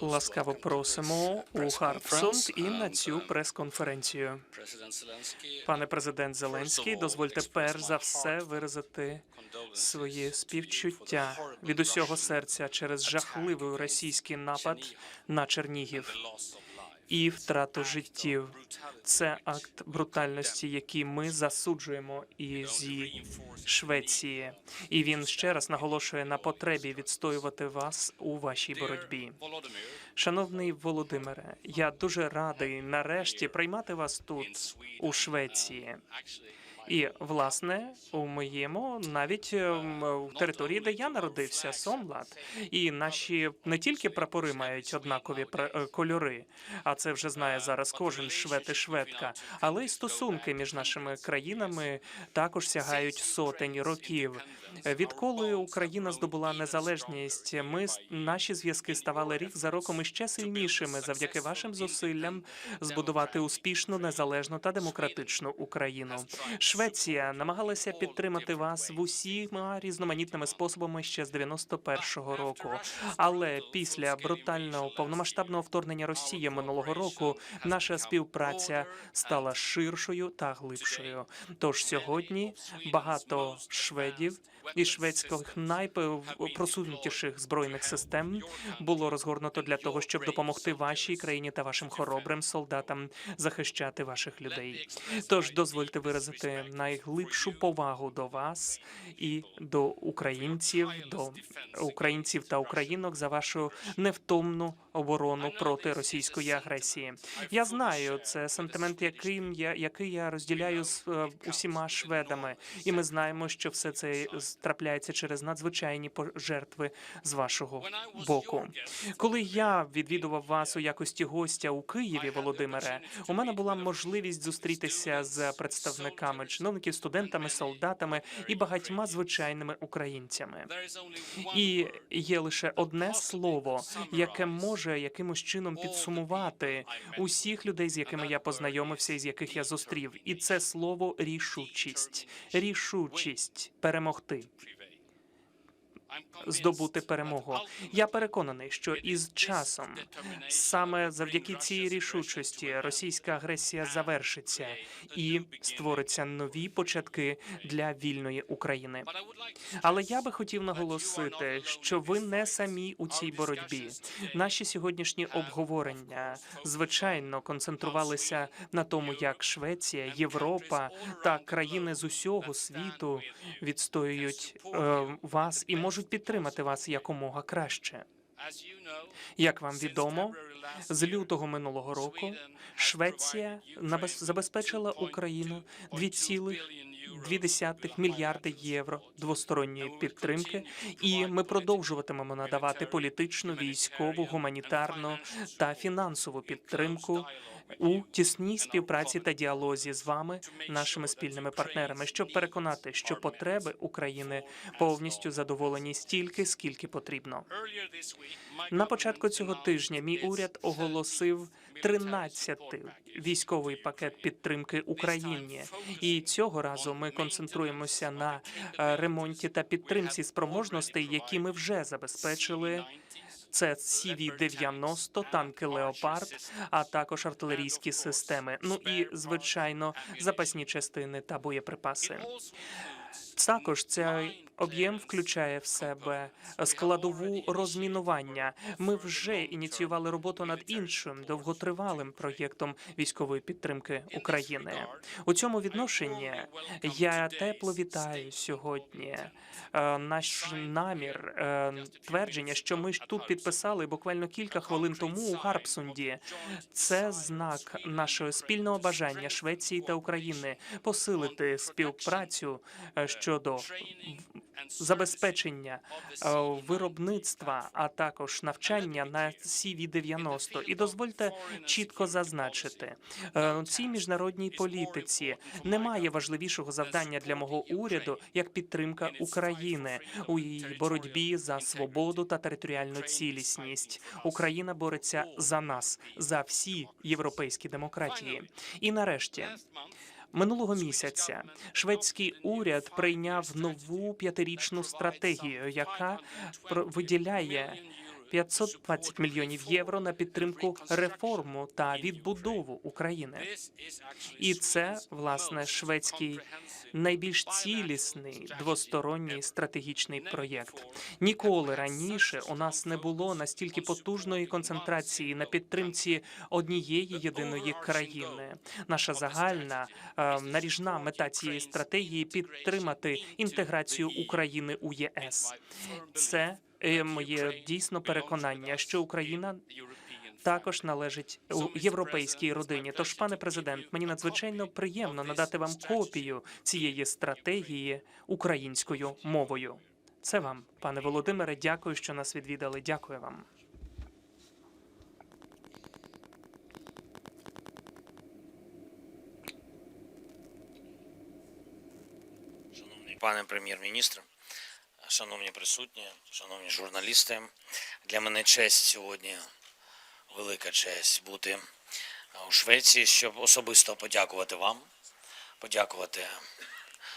Ласкаво просимо у Харпсунд і на цю прес-конференцію. Пане президент Зеленський, дозвольте перш за все виразити свої співчуття від усього серця через жахливий російський напад на Чернігів і втрату життів. Це акт брутальності, який ми засуджуємо і зі Швеції. І він ще раз наголошує на потребі відстоювати вас у вашій боротьбі. Шановний Володимире, я дуже радий нарешті приймати вас тут, у Швеції. І власне у моєму навіть ем, в території, де я народився, Сомлад. І наші не тільки прапори мають однакові е, кольори, а це вже знає зараз кожен швед і шведка. Але й стосунки між нашими країнами також сягають сотень років. Відколи Україна здобула незалежність, ми наші зв'язки ставали рік за роком іще сильнішими завдяки вашим зусиллям збудувати успішну, незалежну та демократичну Україну. Швеція намагалася підтримати вас в усіма різноманітними способами ще з 91-го року. Але після брутального повномасштабного вторгнення Росії минулого року наша співпраця стала ширшою та глибшою. Тож сьогодні багато шведів і шведських найпросунутіших збройних систем було розгорнуто для того, щоб допомогти вашій країні та вашим хоробрим солдатам захищати ваших людей. Тож дозвольте виразити найглибшу повагу до вас і до українців, до українців та українок за вашу невтомну оборону проти російської агресії. Я знаю, це сентимент, яким я який я розділяю з е, усіма шведами, і ми знаємо, що все це трапляється через надзвичайні пожертви з вашого боку. Коли я відвідував вас у якості гостя у Києві, Володимире, у мене була можливість зустрітися з представниками чиновників, студентами, солдатами і багатьма звичайними українцями. І є лише одне слово, яке може якимось чином підсумувати усіх людей, з якими я познайомився і з яких я зустрів. І це слово рішучість. Рішучість перемогти, здобути перемогу. Я переконаний, що із часом саме завдяки цій рішучості російська агресія завершиться і створиться нові початки для вільної України. Але я би хотів наголосити, що ви не самі у цій боротьбі. Наші сьогоднішні обговорення звичайно концентрувалися на тому, як Швеція, Європа та країни з усього світу відстоюють е, вас і можуть підтримати вас якомога краще. Як вам відомо, з лютого минулого року Швеція забезпечила Україну 2,2 мільярди євро двосторонньої підтримки, і ми продовжуватимемо надавати політичну, військову, гуманітарну та фінансову підтримку у тісній співпраці та діалозі з вами, нашими спільними партнерами, щоб переконати, що потреби України повністю задоволені стільки, скільки потрібно. На початку цього тижня мій уряд оголосив 13-й військовий пакет підтримки Україні. І цього разу ми концентруємося на е, ремонті та підтримці спроможностей, які ми вже забезпечили. Це CV-90, танки Леопард, а також артилерійські системи. Ну і звичайно запасні частини та боєприпаси. Також цей об'єм включає в себе складову розмінування. Ми вже ініціювали роботу над іншим довготривалим проєктом військової підтримки України. У цьому відношенні я тепло вітаю сьогодні е, наш намір е, твердження, що ми ж тут підписали буквально кілька хвилин тому у Гарпсунді. Це знак нашого спільного бажання Швеції та України посилити співпрацю е, щодо забезпечення е, виробництва, а також навчання на CV-90. І дозвольте чітко зазначити, е, у цій міжнародній політиці немає важливішого завдання для мого уряду як підтримка України у її боротьбі за свободу та територіальну цілісність. Україна бореться за нас, за всі європейські демократії. І нарешті. Минулого місяця. Шведський уряд прийняв нову п'ятирічну стратегію, яка виділяє 520 мільйонів євро на підтримку реформу та відбудову України. І це власне шведський найбільш цілісний двосторонній стратегічний проєкт. Ніколи раніше у нас не було настільки потужної концентрації на підтримці однієї єдиної країни. Наша загальна е, наріжна мета цієї стратегії підтримати інтеграцію України у ЄС. Це моє дійсно переконання, що Україна також належить у європейській родині. Тож, пане президент, мені надзвичайно приємно надати вам копію цієї стратегії українською мовою. Це вам, пане Володимире. Дякую, що нас відвідали. Дякую вам. Пане прем'єр-міністр, шановні присутні, шановні журналісти, для мене честь сьогодні, велика честь бути у Швеції, щоб особисто подякувати вам, подякувати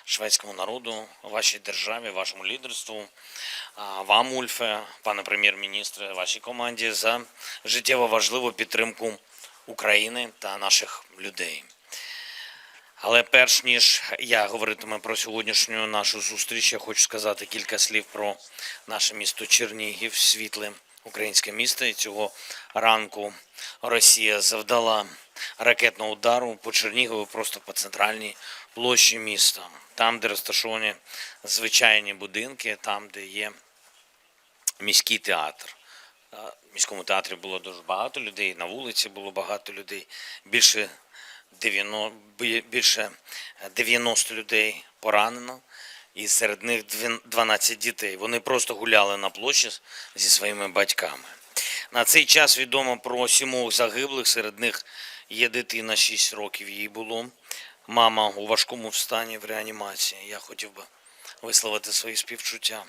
шведському народу, вашій державі, вашому лідерству, вам, Ульфе, пане прем'єр-міністре, вашій команді за життєво важливу підтримку України та наших людей. Але перш ніж я говоритиму про сьогоднішню нашу зустріч, я хочу сказати кілька слів про наше місто Чернігів, світле українське місто. І цього ранку Росія завдала ракетного удару по Чернігову, просто по центральній площі міста, там, де розташовані звичайні будинки, там, де є міський театр. В міському театрі було дуже багато людей, на вулиці було багато людей. Більше 90, бі- більше 90 людей поранено, і серед них двін- 12 дітей. Вони просто гуляли на площі зі своїми батьками. На цей час відомо про сімох загиблих, серед них є дитина 6 років їй було. Мама у важкому стані в реанімації. Я хотів би висловити свої співчуття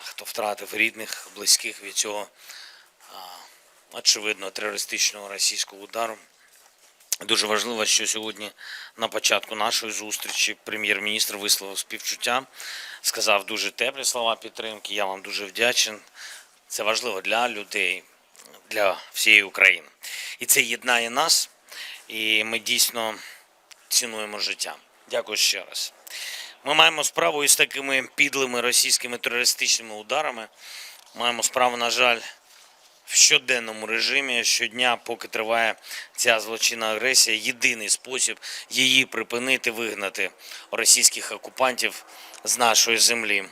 хто втратив рідних, близьких від цього очевидно терористичного російського удару. Дуже важливо, що сьогодні на початку нашої зустрічі прем'єр-міністр висловив співчуття, сказав дуже теплі слова підтримки. Я вам дуже вдячен. Це важливо для людей, для всієї України. І це єднає нас, і ми дійсно цінуємо життя. Дякую ще раз. Ми маємо справу із такими підлими російськими терористичними ударами. Маємо справу, на жаль, в щоденному режимі щодня, поки триває ця злочинна агресія, єдиний спосіб її припинити, вигнати російських окупантів з нашої землі,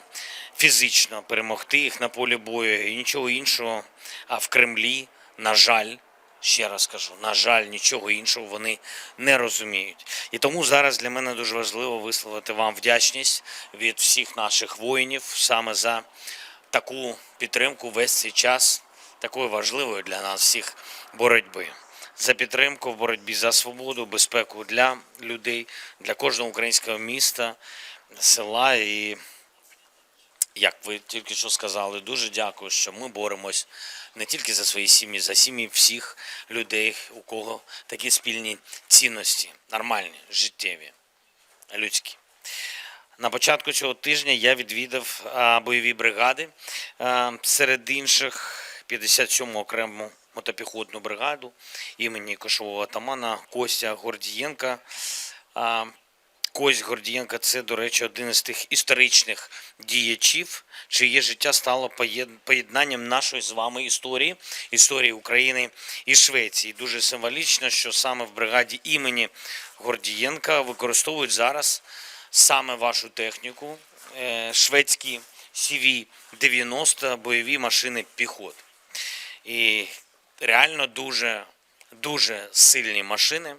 фізично перемогти їх на полі бою і нічого іншого. А в Кремлі, на жаль, ще раз кажу, на жаль, нічого іншого вони не розуміють. І тому зараз для мене дуже важливо висловити вам вдячність від всіх наших воїнів саме за таку підтримку весь цей час такої важливої для нас всіх боротьби. За підтримку в боротьбі за свободу, безпеку для людей, для кожного українського міста, села. І як ви тільки що сказали, дуже дякую, що ми боремось не тільки за свої сім'ї, за сім'ї всіх людей, у кого такі спільні цінності, нормальні, життєві, людські. На початку цього тижня я відвідав бойові бригади, серед інших 57-му окрему мотопіхотну бригаду імені кошового атамана Костя Гордієнка. Кость Гордієнка це, до речі, один із тих історичних діячів, чиє життя стало поєднанням нашої з вами історії, історії України і Швеції. Дуже символічно, що саме в бригаді імені Гордієнка використовують зараз саме вашу техніку, е, шведські CV-90 бойові машини піхоти. І реально дуже, дуже сильні машини.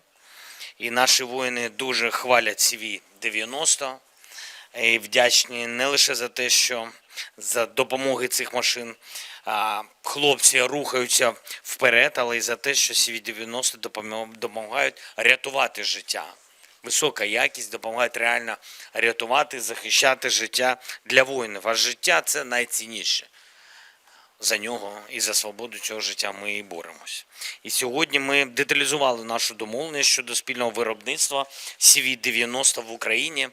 І наші воїни дуже хвалять CV-90 і вдячні не лише за те, що за допомоги цих машин хлопці рухаються вперед, але й за те, що CV-90 допомо- допомагають рятувати життя. Висока якість допомагають реально рятувати, захищати життя для воїнів. А життя це найцінніше. За нього і за свободу цього життя ми і боремось. І сьогодні ми деталізували нашу домовленість щодо спільного виробництва CV-90 в Україні,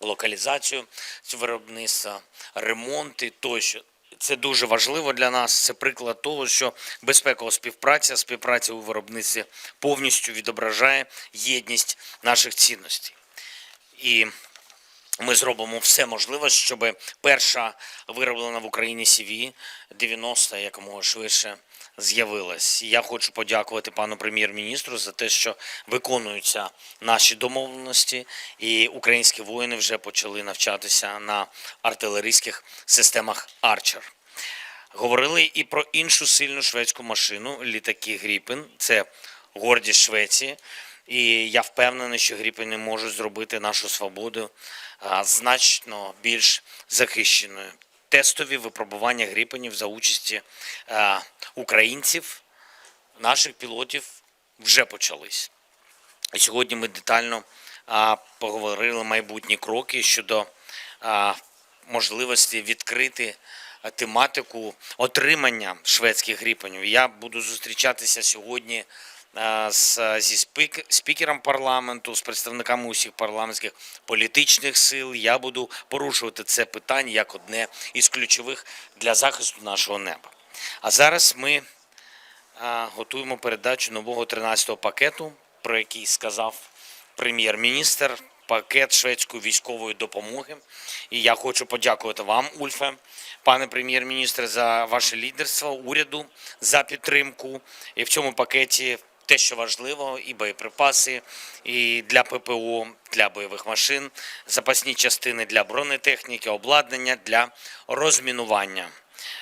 локалізацію цього виробництва, ремонти тощо. Це дуже важливо для нас. Це приклад того, що безпекова співпраця, співпраця у виробництві повністю відображає єдність наших цінностей. І ми зробимо все можливе, щоб перша вироблена в Україні CV 90 якомога швидше з'явилась. Я хочу подякувати пану прем'єр-міністру за те, що виконуються наші домовленості, і українські воїни вже почали навчатися на артилерійських системах Арчер. Говорили і про іншу сильну шведську машину літаки Гріпен. Це гордість Швеції. І я впевнений, що Гріпени можуть зробити нашу свободу значно більш захищеною. Тестові випробування Гріпенів за участі українців, наших пілотів вже почались. І сьогодні ми детально поговорили майбутні кроки щодо можливості відкрити тематику отримання шведських гріпенів. Я буду зустрічатися сьогодні з, зі спік, спікером парламенту, з представниками усіх парламентських політичних сил. Я буду порушувати це питання як одне із ключових для захисту нашого неба. А зараз ми готуємо передачу нового 13-го пакету, про який сказав прем'єр-міністр, пакет шведської військової допомоги. І я хочу подякувати вам, Ульфе, пане прем'єр-міністре, за ваше лідерство, уряду, за підтримку. І в цьому пакеті те, що важливо, і боєприпаси, і для ППО, для бойових машин, запасні частини для бронетехніки, обладнання для розмінування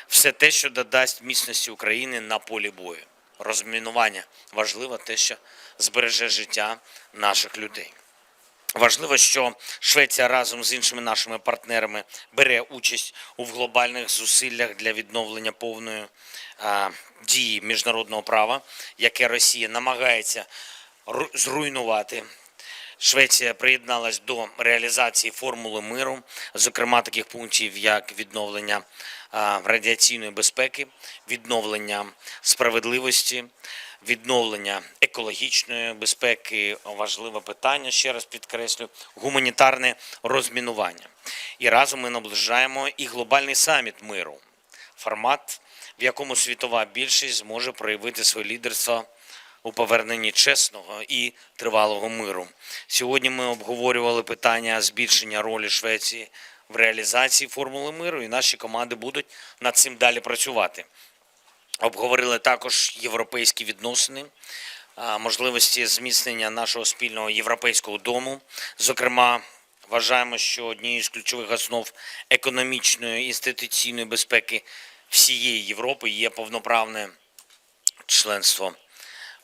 все те, що додасть міцності України на полі бою. Розмінування важливо те, що збереже життя наших людей. Важливо, що Швеція разом з іншими нашими партнерами бере участь у глобальних зусиллях для відновлення повної дії міжнародного права, яке Росія намагається зруйнувати. Швеція приєдналась до реалізації формули миру, зокрема таких пунктів, як відновлення радіаційної безпеки, відновлення справедливості, відновлення екологічної безпеки. Важливе питання, ще раз підкреслю, гуманітарне розмінування. І разом ми наближаємо і глобальний саміт миру, формат, в якому світова більшість зможе проявити своє лідерство у поверненні чесного і тривалого миру. Сьогодні ми обговорювали питання збільшення ролі Швеції в реалізації формули миру, і наші команди будуть над цим далі працювати. Обговорили також європейські відносини, можливості зміцнення нашого спільного європейського дому. Зокрема, вважаємо, що однією з ключових основ економічної інституційної безпеки всієї Європи є повноправне членство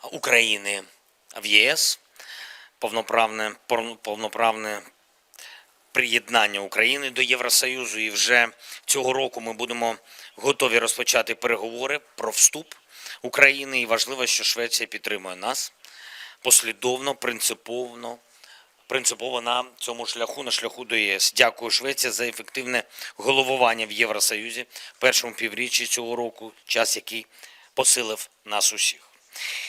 України в ЄС, повноправне, повноправне приєднання України до Євросоюзу. І вже цього року ми будемо готові розпочати переговори про вступ України. І важливо, що Швеція підтримує нас послідовно, принциповно. Принципово на цьому шляху, на шляху до ЄС. Дякую Швеція за ефективне головування в Євросоюзі першому півріччі цього року, час який посилив нас усіх.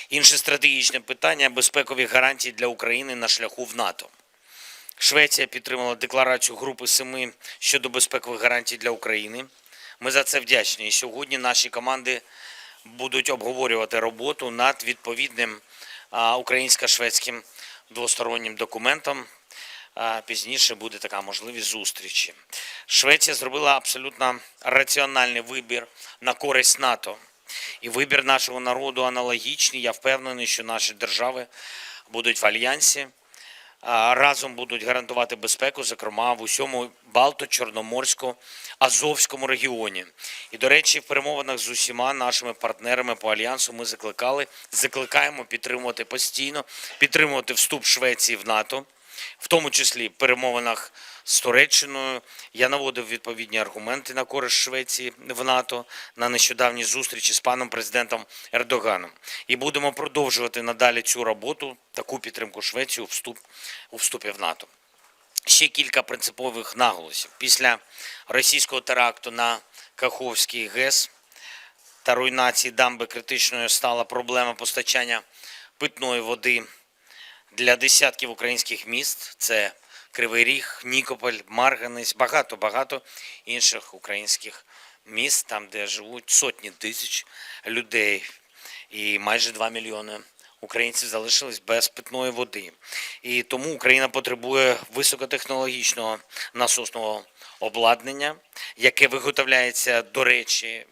Інше стратегічне питання безпекові гарантії для України на шляху в НАТО. Швеція підтримала декларацію Групи Семи щодо безпекових гарантій для України. Ми за це вдячні. І сьогодні наші команди будуть обговорювати роботу над відповідним українсько-шведським двостороннім документом. Пізніше буде така можливість зустрічі. Швеція зробила абсолютно раціональний вибір на користь НАТО. І вибір нашого народу аналогічний. Я впевнений, що наші держави будуть в альянсі разом будуть гарантувати безпеку, зокрема в усьому Балто-Чорноморсько-Азовському регіоні. І, до речі, в перемовинах з усіма нашими партнерами по альянсу ми закликали, закликаємо підтримувати постійно, підтримувати вступ Швеції в НАТО, в тому числі перемовинах з Туреччиною. Я наводив відповідні аргументи на користь Швеції в НАТО на нещодавній зустрічі з паном президентом Ердоганом. І будемо продовжувати надалі цю роботу, таку підтримку Швеції у вступ у вступі в НАТО. Ще кілька принципових наголосів. Після російського теракту на Каховський ГЕС та руйнації дамби критичною стала проблема постачання питної води для десятків українських міст. Це Кривий Ріг, Нікополь, Марганець, багато-багато інших українських міст, там, де живуть сотні тисяч людей, і майже 2 мільйони українців залишились без питної води. І тому Україна потребує високотехнологічного насосного обладнання, яке виготовляється, до речі,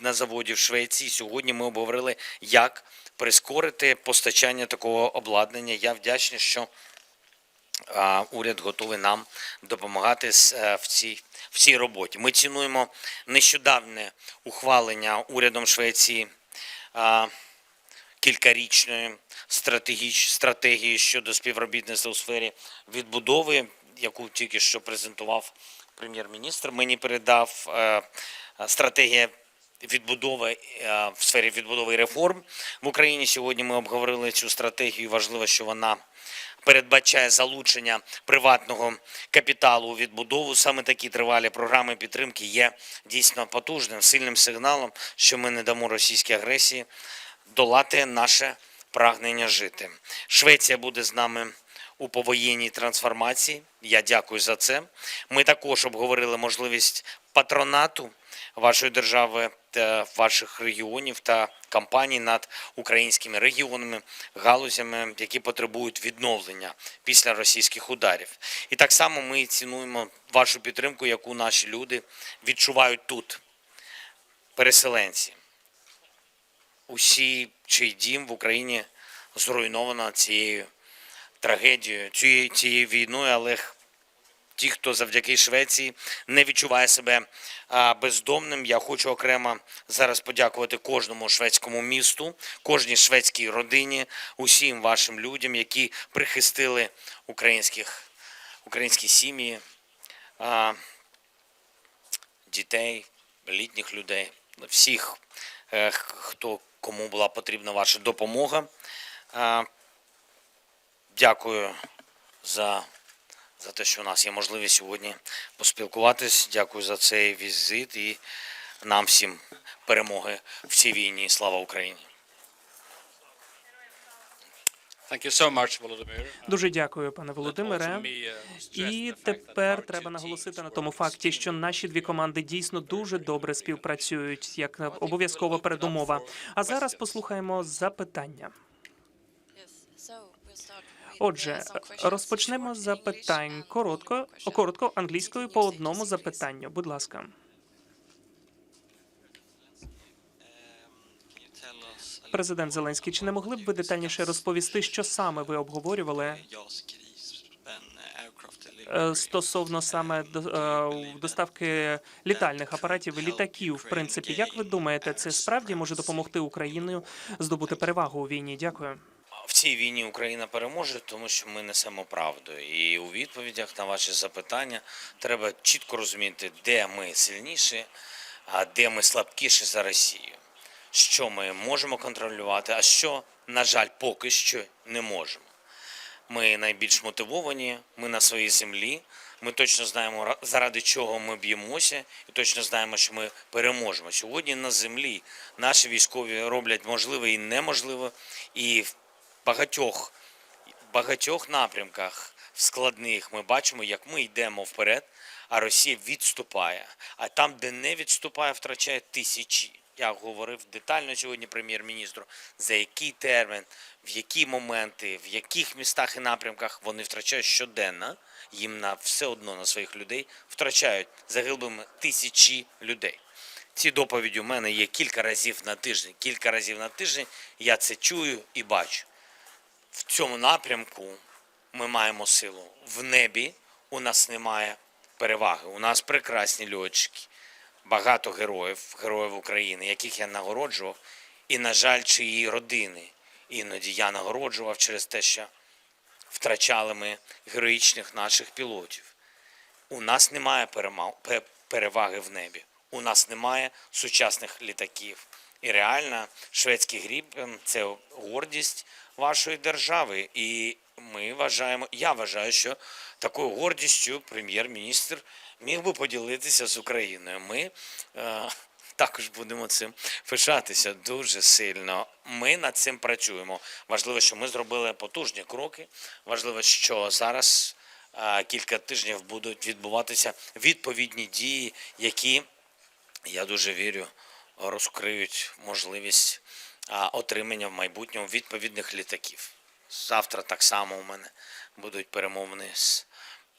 на заводі в Швеції. Сьогодні ми обговорили, як прискорити постачання такого обладнання. Я вдячний, що уряд готовий нам допомагати е, в цій, в цій роботі. Ми цінуємо нещодавне ухвалення урядом Швеції кількарічної стратегії щодо співробітництва у сфері відбудови, яку тільки що презентував прем'єр-міністр. Мені передав е, стратегія відбудови е, в сфері відбудови реформ в Україні. Сьогодні ми обговорили цю стратегію. Важливо, що вона передбачає залучення приватного капіталу у відбудову. Саме такі тривалі програми підтримки є дійсно потужним, сильним сигналом, що ми не дамо російській агресії долати наше прагнення жити. Швеція буде з нами у повоєнній трансформації. Я дякую за це. Ми також обговорили можливість патронату вашої держави ваших регіонів та кампаній над українськими регіонами, галузями, які потребують відновлення після російських ударів. І так само ми цінуємо вашу підтримку, яку наші люди відчувають тут, переселенці усі, чий дім в Україні зруйновано цією трагедією, цією, війною, але ті, хто завдяки Швеції не відчуває себе бездомним. Я хочу окремо зараз подякувати кожному шведському місту, кожній шведській родині, усім вашим людям, які прихистили українських, українські сім'ї, дітей, літніх людей, всіх, е, хто кому була потрібна ваша допомога. Дякую за, за те, що у нас є можливість сьогодні поспілкуватись. Дякую за цей візит і нам всім перемоги в цій війні. Слава Україні! Дуже дякую, пане Володимире. uh, І тепер треба наголосити на тому факті, що наші дві команди дійсно дуже добре співпрацюють, як обов'язкова передумова. А зараз послухаємо запитання. Отже, розпочнемо з запитань коротко, коротко англійською по одному запитанню. Будь ласка. Президент Зеленський, чи не могли б ви детальніше розповісти, що саме ви обговорювали е, стосовно саме е, доставки літальних апаратів і літаків? В принципі, як ви думаєте, це справді може допомогти Україні здобути перевагу у війні? Дякую. В цій війні Україна переможе, тому що ми несемо правду. І у відповідях на ваші запитання треба чітко розуміти, де ми сильніші, а де ми слабкіші за Росію. Що ми можемо контролювати, а що, на жаль, поки що не можемо. Ми найбільш мотивовані, ми на своїй землі. Ми точно знаємо, заради чого ми б'ємося, і точно знаємо, що ми переможемо. Сьогодні на землі наші військові роблять можливе і неможливе, і в багатьох, багатьох напрямках складних ми бачимо, як ми йдемо вперед, а Росія відступає. А там, де не відступає, втрачає тисячі. Я говорив детально сьогодні прем'єр-міністру, за який термін, в які моменти, в яких містах і напрямках вони втрачають щоденно. Їм на все одно на своїх людей втрачають загиблими тисячі людей. Ці доповіді у мене є кілька разів на тиждень. Кілька разів на тиждень я це чую і бачу. В цьому напрямку ми маємо силу. В небі у нас немає переваги. У нас прекрасні льотчики, багато героїв, героїв України, яких я нагороджував, і, на жаль, чиї родини. Іноді я нагороджував через те, що втрачали ми героїчних наших пілотів. У нас немає переваги в небі. У нас немає сучасних літаків. І реально шведський грібен це гордість вашої держави. І ми вважаємо, я вважаю, що такою гордістю прем'єр-міністр міг би поділитися з Україною. Ми е, також будемо цим пишатися дуже сильно. Ми над цим працюємо. Важливо, що ми зробили потужні кроки. Важливо, що зараз а, кілька тижнів будуть відбуватися відповідні дії, які я дуже вірю, розкриють можливість отримання в майбутньому відповідних літаків. Завтра так само у мене будуть перемовини з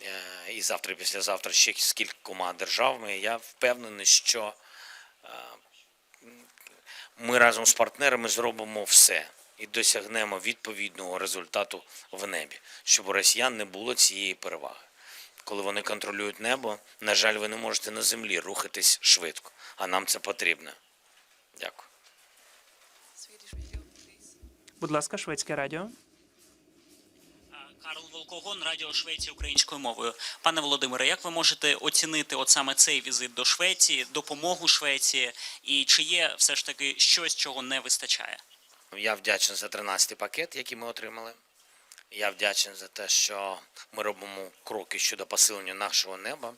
е, і завтра, і післязавтра ще з кількома державами. Я впевнений, що е, ми разом з партнерами зробимо все і досягнемо відповідного результату в небі, щоб у росіян не було цієї переваги. Коли вони контролюють небо, на жаль, ви не можете на землі рухатись швидко, а нам це потрібно. Дякую. Будь ласка, шведське радіо. Карл Волкогон, Радіо Швеції українською мовою. Пане Володимире, як ви можете оцінити от саме цей візит до Швеції, допомогу Швеції, і чи є все ж таки щось, чого не вистачає? Я вдячний за 13-й пакет, який ми отримали. Я вдячний за те, що ми робимо кроки щодо посилення нашого неба.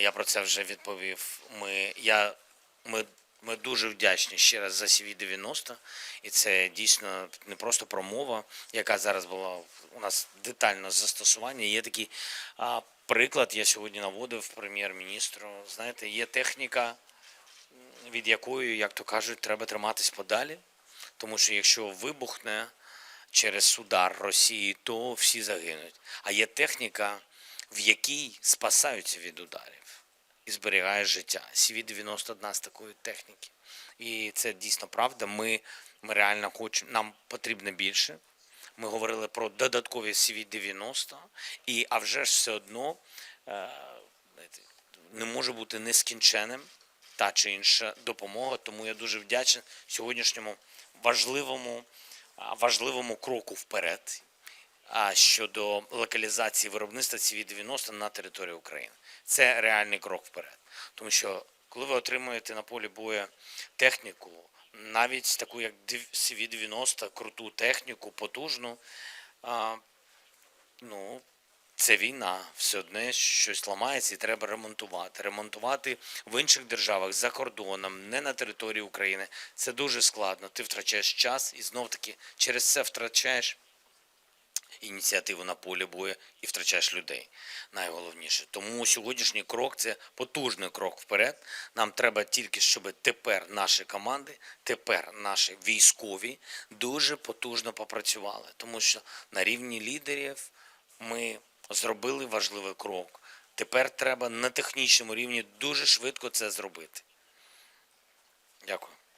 Я про це вже відповів. Ми, я, ми, ми дуже вдячні ще раз за CV-90. І це дійсно не просто промова, яка зараз була у нас детально застосування. Є такий приклад, я сьогодні наводив прем'єр-міністру. Знаєте, є техніка, від якої, як то кажуть, треба триматись подалі. Тому що якщо вибухне через удар Росії, то всі загинуть. А є техніка, в якій спасаються від ударів і зберігає життя. CV-90 одна з такої техніки. І це дійсно правда. Ми, ми реально хочемо, нам потрібно більше. Ми говорили про додаткові CV-90, і, а вже ж все одно е, не може бути нескінченним та чи інша допомога. Тому я дуже вдячний сьогоднішньому важливому, важливому кроку вперед щодо локалізації виробництва CV-90 на території України. Це реальний крок вперед. Тому що коли ви отримуєте на полі бою техніку, навіть таку як CV-90, круту техніку, потужну, а, ну, це війна, все одне щось ламається і треба ремонтувати. Ремонтувати в інших державах за кордоном, не на території України. Це дуже складно. Ти втрачаєш час і знов таки через це втрачаєш ініціативу на полі бою і втрачаєш людей. Найголовніше. Тому сьогоднішній крок це потужний крок вперед. Нам треба тільки, щоб тепер наші команди, тепер наші військові дуже потужно попрацювали. Тому що на рівні лідерів ми зробили важливий крок. Тепер треба на технічному рівні дуже швидко це зробити. Дякую.